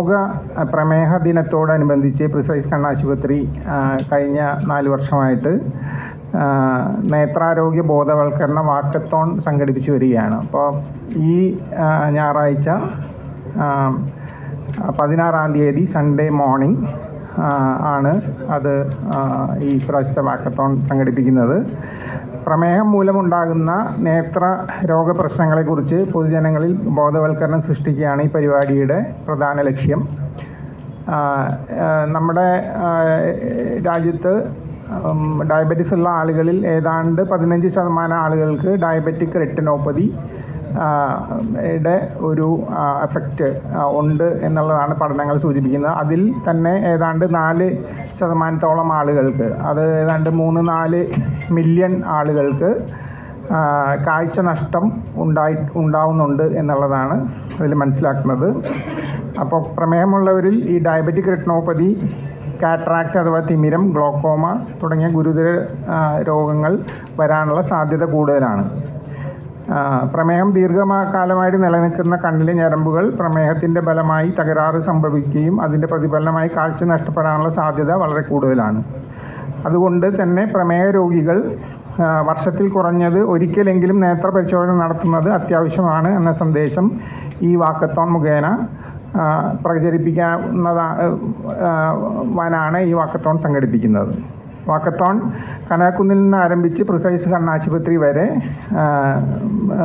ലോക പ്രമേഹ ദിനത്തോടനുബന്ധിച്ച് പ്രിസൈസ് കണ്ണാശുപത്രി കഴിഞ്ഞ നാല് വർഷമായിട്ട് നേത്രാരോഗ്യ ബോധവൽക്കരണ വാക്കത്തോൺ സംഘടിപ്പിച്ചു വരികയാണ്. അപ്പോൾ ഈ ഞായറാഴ്ച പതിനാറാം തീയതി സൺഡേ മോർണിംഗ് ആണ് അത് ഈ പ്രാവശ്യത്തെ വാക്കത്തോൺ സംഘടിപ്പിക്കുന്നത്. പ്രമേഹം മൂലമുണ്ടാകുന്ന നേത്ര രോഗപ്രശ്നങ്ങളെക്കുറിച്ച് പൊതുജനങ്ങളിൽ ബോധവൽക്കരണം സൃഷ്ടിക്കുകയാണ് ഈ പരിപാടിയുടെ പ്രധാന ലക്ഷ്യം. നമ്മുടെ രാജ്യത്ത് ഡയബറ്റിസ് ഉള്ള ആളുകളിൽ ഏതാണ്ട് പതിനഞ്ച് ശതമാനം ആളുകൾക്ക് ഡയബറ്റിക് റെറ്റിനോപ്പതി യുടെ ഒരു എഫക്റ്റ് ഉണ്ട് എന്നുള്ളതാണ് പഠനങ്ങൾ സൂചിപ്പിക്കുന്നത്. അതിൽ തന്നെ ഏതാണ്ട് നാല് ശതമാനത്തോളം ആളുകൾക്ക് അത് ഏതാണ്ട് മൂന്ന് നാല് മില്യൺ ആളുകൾക്ക് കാഴ്ച നഷ്ടം ഉണ്ടായി ഉണ്ടാവുന്നുണ്ട് എന്നുള്ളതാണ് അതിൽ മനസ്സിലാക്കുന്നത്. അപ്പോൾ പ്രമേഹമുള്ളവരിൽ ഈ ഡയബറ്റിക് റെറ്റിനോപ്പതി കാട്രാക്ട് അഥവാ തിമിരം ഗ്ലോക്കോമ തുടങ്ങിയ ഗുരുതര രോഗങ്ങൾ വരാനുള്ള സാധ്യത കൂടുതലാണ്. പ്രമേഹം പ്രമേഹം ദീർഘകാലമായിട്ട് നിലനിൽക്കുന്ന കണ്ണിലെ ഞരമ്പുകൾ പ്രമേഹത്തിന്റെ ഫലമായി തകരാറ് സംഭവിക്കുകയും അതിന്റെ പ്രതിഫലനമായി കാഴ്ച നഷ്ടപ്പെടാനുള്ള സാധ്യത വളരെ കൂടുതലാണ്. അതുകൊണ്ട് തന്നെ പ്രമേയ രോഗികൾ വർഷത്തിൽ കുറഞ്ഞത് ഒരിക്കലെങ്കിലും നേത്ര പരിശോധന നടത്തുന്നത് അത്യാവശ്യമാണ് എന്ന സന്ദേശം ഈ വാക്കത്തോൺ മുഖേന ആ, പ്രചരിപ്പിക്കാവുന്നതാ ആ, വാനാണ് ഈ വാക്കത്തോൺ സംഘടിപ്പിക്കുന്നത്. വാക്കത്തോൺ കനകക്കുന്നിൽ നിന്ന് ആരംഭിച്ച് പ്രിസൈസ് കണ്ണാശുപത്രി വരെ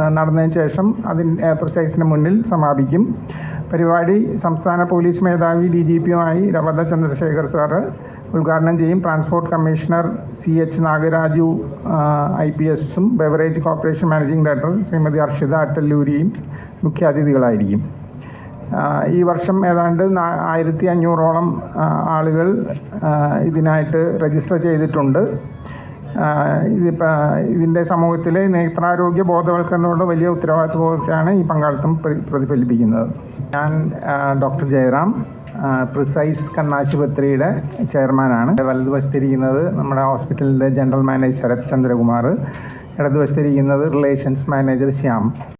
നടന്നതിന് ശേഷം അതിന് പ്രിസൈസിന് മുന്നിൽ സമാപിക്കും. പരിപാടി സംസ്ഥാന പോലീസ് മേധാവി ഡി ജി പിയുമായി രവത ചന്ദ്രശേഖർ സാറ് ഉദ്ഘാടനം ചെയ്യും. Transport commissioner C H Nagaraju I P എസും beverage corporation managing director Shrimathi Arshitha അട്ടല്ലൂരിയും മുഖ്യാതിഥികളായിരിക്കും. ഈ വർഷം ഏതാണ്ട് ആയിരത്തി അഞ്ഞൂറോളം ആളുകൾ ഇതിനായിട്ട് രജിസ്റ്റർ ചെയ്തിട്ടുണ്ട്. ഇതിപ്പോൾ ഇതിന്റെ സമൂഹത്തിലെ നേത്രാരോഗ്യ ബോധവൽക്കരണത്തോട് വലിയ ഉത്തരവാദിത്വത്തെയാണ് ഈ പങ്കാളിത്തം പ്രതിഫലിപ്പിക്കുന്നത്. ഞാൻ ഡോക്ടർ ജയറാം. പ്രിസൈസ് കണ്ണാശുപത്രിയുടെ ചെയർമാനാണ്. വലതുവശത്തിരിക്കുന്നത് നമ്മുടെ ഹോസ്പിറ്റലിന്റെ ജനറൽ മാനേജർ ശരത് ചന്ദ്രകുമാർ. ഇടതുവശത്തിരിക്കുന്നത് റിലേഷൻസ് മാനേജർ ശ്യാം.